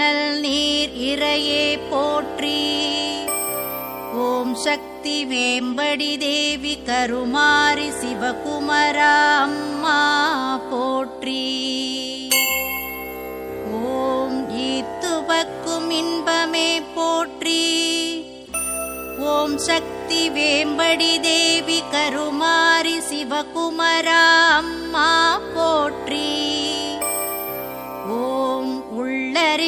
இன்னல் நீர் இறையே போற்றி. ஓம் சக்தி வேம்படி தேவி கருமாரி சிவகுமரா அம்மா போற்றி. ஓம் ஈத்துவக்கும் இன்பமே போற்றி. ஓம் சக்தி வேம்படி தேவி கருமாரி சிவகுமரா அம்மா போற்றி.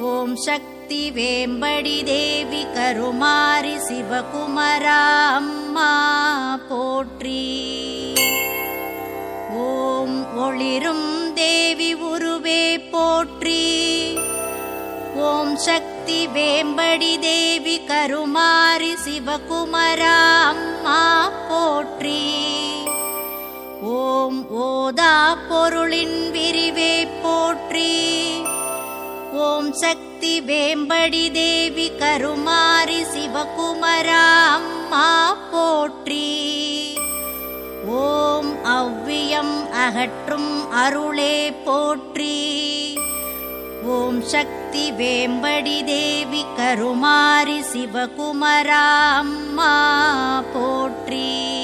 ஓம் சக்தி வேம்படி தேவி கருமாரி சிவகுமரா அம்மா போற்றி. ஓம் ஒளிரும் தேவி உருவே போற்றி. ஓம் சக்தி வேம்படி தேவி கருமாரி சிவகுமரா அம்மா போற்றி. ஓம் ஓதா பொருளின் சக்தி வேம்படி தேவி கருமாரி சிவகுமரா அம்மா போற்றி. ஓம் அவ்வியம் அகற்றும் அருளே போற்றி. ஓம் சக்தி வேம்படி தேவி கருமாரி சிவகுமரா அம்மா போற்றி.